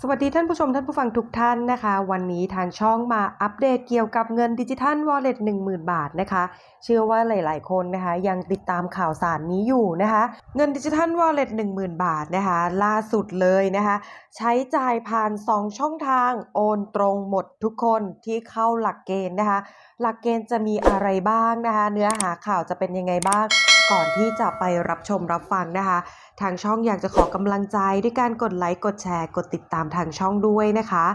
สวัสดีท่านผู้ชมท่านผู้ฟังทุกท่านนะคะ วันนี้ทางช่องมาอัปเดตเกี่ยวกับเงินดิจิทัลวอลเล็ต10,000 บาทนะคะ เชื่อว่าหลาย ๆ คนนะคะ ยังติดตามข่าวสารนี้อยู่นะคะ เงินดิจิทัลวอลเล็ต10,000 บาทนะคะ ล่าสุดเลยนะคะ ใช้จ่ายผ่าน 2 ช่องทางโอนตรงหมดทุกคนที่เข้าหลักเกณฑ์นะคะ หลักเกณฑ์จะมีอะไรบ้างนะคะ เนื้อหาข่าวจะเป็นยังไงบ้าง ก่อนที่จะไปรับชมรับฟังนะคะ ทางช่องอยากจะขอกำลังใจด้วยการกดไลค์กดแชร์ กดติดตามทางช่องด้วยนะคะ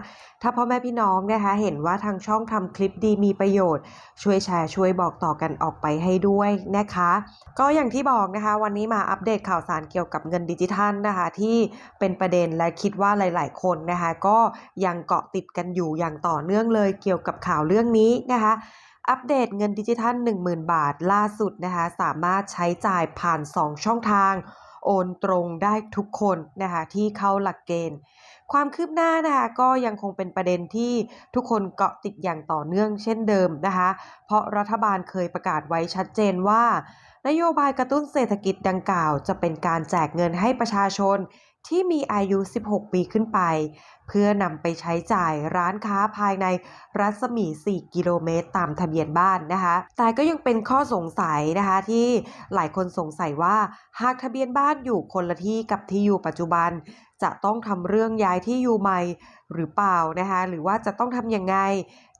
ถ้าพ่อแม่พี่น้องนะคะ เห็นว่าทางช่องทำคลิปดีมีประโยชน์ ช่วยแชร์ช่วยบอกต่อกันออกไปให้ด้วยนะคะ ก็อย่างที่บอกนะคะ วันนี้มาอัปเดตข่าวสารเกี่ยวกับเงินดิจิทัลนะคะ ที่เป็นประเด็นและคิดว่าหลาย ๆ คนนะคะ ก็ยังเกาะติดกันอยู่อย่างต่อเนื่องเลยเกี่ยวกับข่าวเรื่องนี้นะคะ อัปเดตเงินดิจิทัล 10,000 บาทล่าสุดนะคะสามารถใช้จ่ายผ่าน 2 ช่องทาง โอนตรงได้ทุกคนนะคะที่เข้าหลักเกณฑ์ ความคืบหน้านะคะก็ยังคงเป็นประเด็นที่ทุกคนเกาะติดอย่างต่อเนื่องเช่นเดิมนะคะเพราะรัฐบาลเคยประกาศไว้ชัดเจนว่า นโยบายกระตุ้นเศรษฐกิจดังกล่าว จะเป็นการแจกเงินให้ประชาชน ที่มีอายุ 16 ปีขึ้นไป เพื่อนำไปใช้จ่ายร้านค้าภายในรัศมี 4 กิโลเมตร ตามทะเบียนบ้านนะคะ แต่ก็ยังเป็นข้อสงสัยนะคะที่หลายคนสงสัยว่าหากทะเบียนบ้านอยู่คนละที่กับที่อยู่ปัจจุบัน จะต้องทำเรื่องย้ายที่อยู่ใหม่หรือเปล่านะคะ หรือว่าจะต้องทำยังไง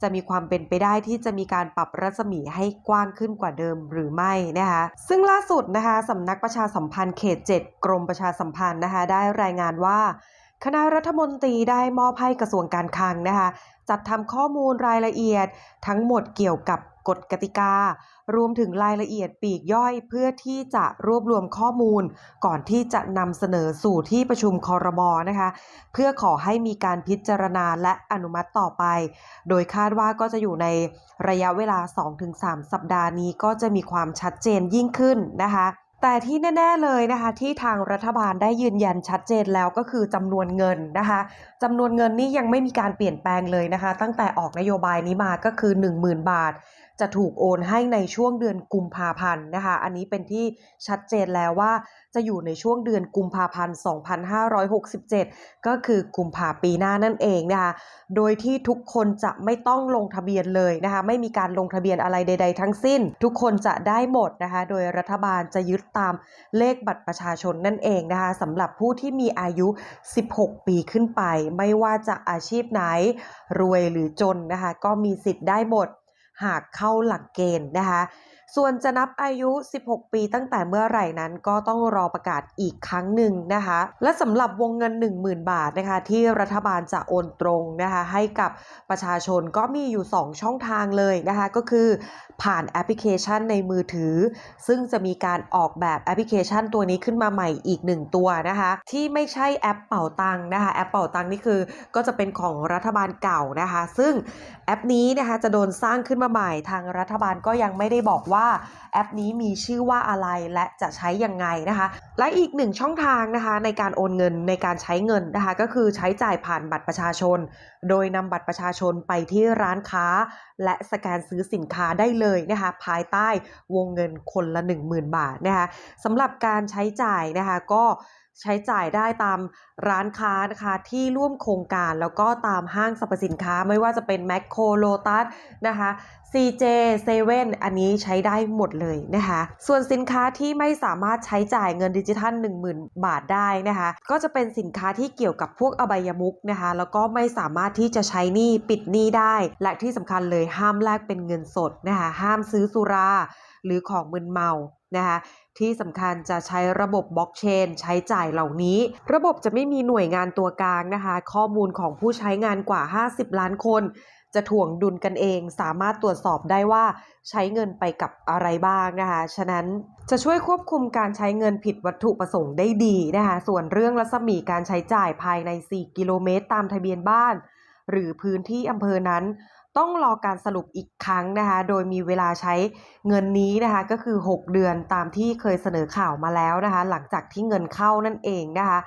จะมีความเป็นไปได้ที่จะมีการปรับรัศมีให้กว้างขึ้นกว่าเดิมหรือไม่นะคะ ซึ่งล่าสุดนะคะสำนักประชาสัมพันธ์เขต 7 กรมประชาสัมพันธ์นะคะ ได้รายงานว่า คณะรัฐมนตรีได้มอบให้กระทรวงการคลังนะคะ จัดทำข้อมูลรายละเอียดทั้งหมดเกี่ยวกับ กฎกติกา รวมถึงรายละเอียดปีกย่อยเพื่อที่จะรวบรวมข้อมูล ก่อนที่จะนำเสนอสู่ที่ประชุมคอรมอนะคะ เพื่อขอให้มีการพิจารณาและอนุมัติต่อไป โดยคาดว่าก็จะอยู่ในระยะเวลา 2-3 สัปดาห์นี้ก็จะมีความชัดเจนยิ่งขึ้นนะคะ แต่ที่แน่ ๆเลยนะคะที่ทางรัฐบาลได้ยืนยันชัดเจนแล้วก็คือจำนวนเงินนะคะจำนวนเงินนี่ยังไม่มีการเปลี่ยนแปลงเลยนะคะ ตั้งแต่ออกนโยบายนี้มาก็คือ 10,000 บาท จะถูกโอนให้ในช่วงเดือนกุมภาพันธ์นะคะ อันนี้เป็นที่ชัดเจนแล้วว่า จะอยู่ในช่วงเดือนกุมภาพันธ์ 2567 ก็คือกุมภาปีหน้านั่นเองนะคะ โดยที่ทุกคนจะไม่ต้องลงทะเบียนเลยนะคะ ไม่มีการลงทะเบียนอะไรใด ๆ ทั้งสิ้น ทุกคนจะได้หมดนะคะ โดยรัฐบาลจะยึดตามเลขบัตรประชาชนนั่นเองนะคะสำหรับผู้ที่มีอายุ 16 ปีขึ้นไป ไม่ว่าจะอาชีพไหน รวยหรือจนนะคะ ก็มีสิทธิ์ได้หมด หากเข้าหลักเกณฑ์นะคะ ส่วนจะนับอายุ 16 ปีตั้งแต่เมื่อไหร่นั้นก็ต้องรอประกาศอีกครั้งหนึ่งนะคะ และสำหรับวงเงิน 10,000 บาทนะคะ ที่รัฐบาลจะโอนตรงนะคะให้กับประชาชนก็มีอยู่ 2 ช่องทางเลยนะคะ ก็คือผ่านแอปพลิเคชันในมือถือ ซึ่งจะมีการออกแบบแอปพลิเคชันตัวนี้ขึ้นมาใหม่อีกหนึ่งตัวนะคะ ที่ไม่ใช่แอปเป่าตังค์นะคะแอปเป่าตังค์นี่คือก็จะเป็นของรัฐบาลเก่านะคะ ซึ่งแอปนี้นะคะจะโดนสร้างขึ้นมาใหม่ทางรัฐบาลก็ยังไม่ได้บอกว่าว่าแอปนี้มีชื่อว่าอะไรและจะใช้ยังไงนะคะ และอีกหนึ่งช่องทางนะคะในการโอนเงินในการใช้เงินนะคะ ก็คือใช้จ่ายผ่านบัตรประชาชน โดยนำบัตรประชาชนไปที่ร้านค้า และสแกนซื้อสินค้าได้เลยนะคะ ภายใต้วงเงินคนละ 10,000 บาทนะคะสำหรับการใช้จ่ายนะคะก็ ใช้จ่ายได้ตามร้านค้านะคะที่ร่วมโครงการแล้วก็ตามห้างสรรพสินค้าไม่ว่าจะเป็นแมคโครโลตัสนะคะ CJ 7อันนี้ใช้ได้หมดเลยนะคะ ส่วนสินค้าที่ไม่สามารถใช้จ่ายเงินดิจิทัล 10,000 บาทได้นะคะ ก็จะเป็นสินค้าที่เกี่ยวกับพวกอบายมุกนะคะ แล้วก็ไม่สามารถที่จะใช้หนี้ปิดหนี้ได้ และที่สำคัญเลยห้ามแลกเป็นเงินสดนะคะ ห้ามซื้อสุราหรือของมึนเมา นะคะที่สำคัญจะใช้ระบบบล็อกเชนใช้จ่ายเหล่านี้ ระบบจะไม่มีหน่วยงานตัวกลางนะคะ ข้อมูลของผู้ใช้งานกว่า 50 ล้านคน จะถ่วงดุลกันเอง สามารถตรวจสอบได้ว่าใช้เงินไปกับอะไรบ้างนะคะ ฉะนั้นจะช่วยควบคุมการใช้เงินผิดวัตถุประสงค์ได้ดีนะคะ ส่วนเรื่องรัศมีการใช้จ่ายภายใน 4 กิโลเมตร ตามทะเบียนบ้าน หรือพื้นที่อำเภอนั้น ต้องรอการสรุปอีกครั้งนะคะ โดยมีเวลาใช้เงินนี้นะคะก็คือ 6 เดือนตามที่เคยเสนอข่าวมาแล้วนะคะ หลังจากที่เงินเข้านั่นเองนะคะ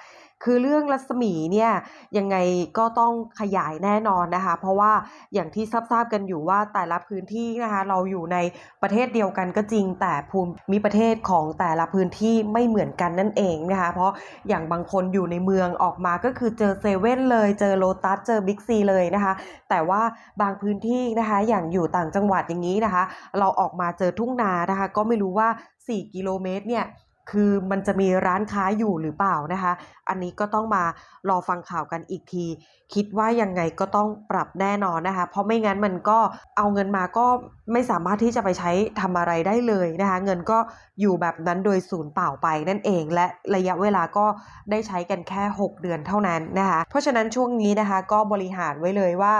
คือเรื่องรัศมีเนี่ยยังไงก็ต้องขยายแน่นอนนะคะ เพราะว่าอย่างที่ทราบกันอยู่ว่าแต่ละพื้นที่นะคะเราอยู่ในประเทศเดียวกันก็จริง แต่ภูมิประเทศของแต่ละพื้นที่ไม่เหมือนกันนั่นเองนะคะเพราะอย่างบางคนอยู่ในเมืองออกมาก็คือเจอเซเว่นเลยเจอโลตัสเจอบิ๊กซีเลยนะคะ แต่ว่าบางพื้นที่นะคะอย่างอยู่ต่างจังหวัดอย่างนี้นะคะ เราออกมาเจอทุ่งนานะคะ ก็ไม่รู้ว่า 4 กิโลเมตรเนี่ย คือมันจะมีร้านค้าอยู่หรือเปล่านะคะ อันนี้ก็ต้องมารอฟังข่าวกันอีกที คิดว่ายังไงก็ต้องปรับแน่นอนนะคะ เพราะไม่งั้นมันก็เอาเงินมาก็ไม่สามารถที่จะไปใช้ทำอะไรได้เลยนะคะ เงินก็อยู่แบบนั้นโดยศูนย์เปล่าไปนั่นเอง และระยะเวลาก็ได้ใช้กันแค่ 6 เดือนเท่านั้นนะคะ เพราะฉะนั้นช่วงนี้นะคะก็บริหารไว้เลยว่า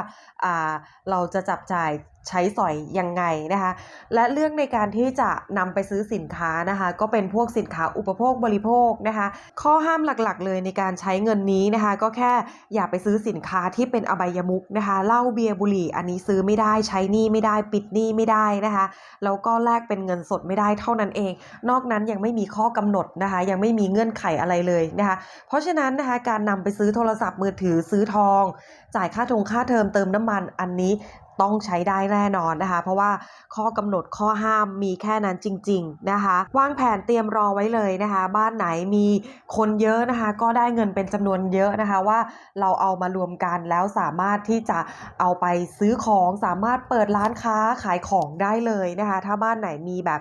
าเราจะจับจ่าย ใช้สอยยังไงนะคะ และเรื่องในการที่จะนำไปซื้อสินค้านะคะ ก็เป็นพวกสินค้าอุปโภคบริโภคนะคะ ข้อห้ามหลักๆ เลยในการใช้เงินนี้นะคะ ก็แค่อย่าไปซื้อสินค้าที่เป็นอบายมุกนะคะเหล้าเบียร์บุหรี่ อันนี้ซื้อไม่ได้ใช้หนี้ไม่ได้ปิดหนี้ไม่ได้นะคะแล้วก็แลกเป็นเงินสดไม่ได้เท่านั้นเอง นอกนั้นยังไม่มีข้อกำหนดนะคะ ยังไม่มีเงื่อนไขอะไรเลยนะคะ เพราะฉะนั้นนะคะการนำไปซื้อโทรศัพท์มือถือซื้อทอง จ่ายค่าทงค่าเทอมเติมน้ำมันอันนี้ ต้องใช้ได้แน่นอนนะคะ เพราะว่าข้อกำหนดข้อห้ามมีแค่นั้นจริง ๆนะคะ วางแผนเตรียมรอไว้เลยนะคะ บ้านไหนมีคนเยอะนะคะ ก็ได้เงินเป็นจำนวนเยอะนะคะว่าเราเอามารวมกันแล้วสามารถที่จะเอาไปซื้อของสามารถเปิดร้านค้าขายของได้เลยนะคะ ถ้าบ้านไหนมีแบบ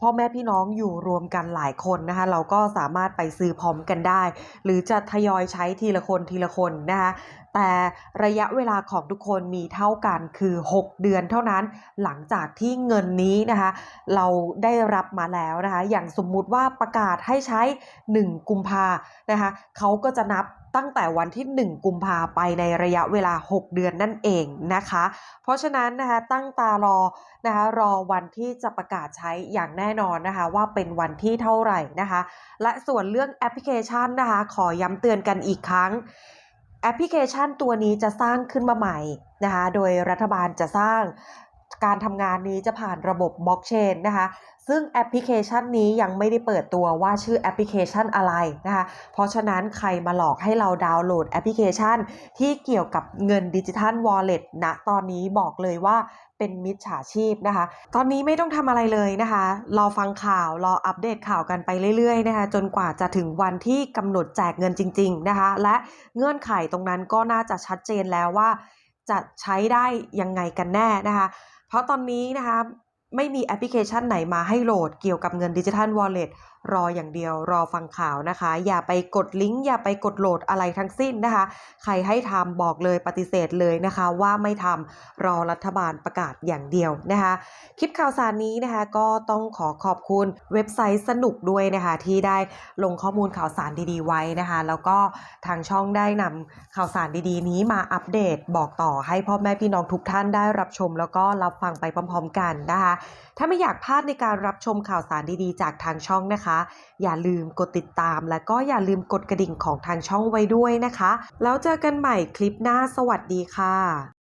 พ่อแม่พี่น้องอยู่รวมกันหลายคนนะคะ เราก็สามารถไปซื้อพร้อมกันได้ หรือจะทยอยใช้ทีละคนทีละคนนะคะ แต่ระยะเวลาของทุกคนมีเท่ากันคือ 6 เดือนเท่านั้นหลังจากที่เงินนี้นะคะเราได้รับมาแล้วนะคะอย่างสมมุติว่าประกาศให้ใช้ 1 กุมภานะคะเขาก็จะนับตั้งแต่วันที่ 1 กุมภาไปในระยะเวลา 6 เดือนนั่นเองนะคะ เพราะฉะนั้นนะคะตั้งตารอนะคะรอวันที่จะประกาศใช้อย่างแน่นอนนะคะว่าเป็นวันที่เท่าไหร่นะคะ และส่วนเรื่องแอปพลิเคชันนะคะขอย้ำเตือนกันอีกครั้ง แอปพลิเคชันตัวนี้จะสร้างขึ้นมาใหม่นะคะ โดยรัฐบาลจะสร้าง การทำงานนี้จะผ่านระบบบล็อกเชนนะคะ ซึ่งแอปพลิเคชันนี้ยังไม่ได้เปิดตัวว่าชื่อแอปพลิเคชันอะไรนะคะ เพราะฉะนั้นใครมาหลอกให้เราดาวน์โหลดแอปพลิเคชัน ที่เกี่ยวกับเงินดิจิทัลวอลเล็ตณตอนนี้บอกเลยว่าเป็นมิจฉาชีพนะคะ ตอนนี้ไม่ต้องทำอะไรเลยนะคะ รอฟังข่าว รออัปเดตข่าวกันไปเรื่อยๆนะคะ จนกว่าจะถึงวันที่กำหนดแจกเงินจริง ๆนะคะ และเงื่อนไขตรงนั้นก็น่าจะชัดเจนแล้วว่าจะใช้ได้ยังไงกันแน่นะคะ เพราะตอนนี้นะคะไม่มีแอปพลิเคชันไหนมาให้โหลดเกี่ยวกับเงินดิจิทัลวอลเล็ต รออย่างเดียวรอฟังข่าวนะคะ อย่าไปกดลิงก์อย่าไปกดโหลดอะไรทั้งสิ้นนะคะ ใครให้ทำบอกเลยปฏิเสธเลยนะคะ ว่าไม่ทำรอรัฐบาลประกาศอย่างเดียวนะคะ คลิปข่าวสารนี้นะคะ ก็ต้องขอขอบคุณเว็บไซต์สนุกด้วยนะคะ ที่ได้ลงข้อมูลข่าวสารดีๆ ไว้นะคะ แล้วก็ทางช่องได้นำข่าวสารดีๆ นี้มาอัปเดตบอกต่อให้พ่อแม่พี่น้องทุกท่านได้รับชม แล้วก็รับฟังไปพร้อม ๆ กันนะคะ ถ้าไม่อยากพลาดในการรับชมข่าวสารดีๆ จากทางช่องนะคะอย่าลืมกดติดตาม และก็อย่าลืมกดกระดิ่งของทางช่องไว้ด้วยนะคะ แล้วเจอกันใหม่คลิปหน้าสวัสดีค่ะ